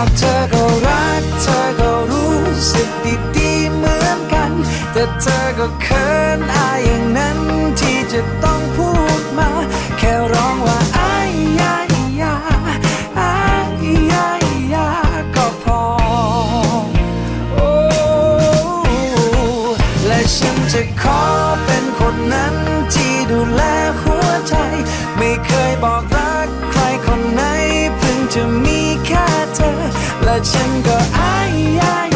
ากเธอก็รักเธอก็รู้สึกดีๆเหมือนกัน แต่เธอก็เขินอายอย่างนั้นที่จะต้องพูดมา แค่ร้องว่าอายยายาอายยายาก็พอ โอ้และฉันจะขอเป็นคนนั้นที่ดูแลหัวใจ ไม่เคยบอก และ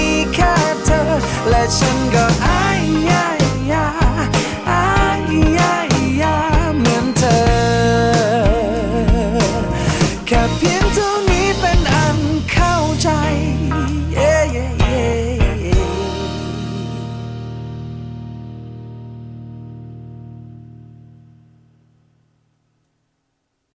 ี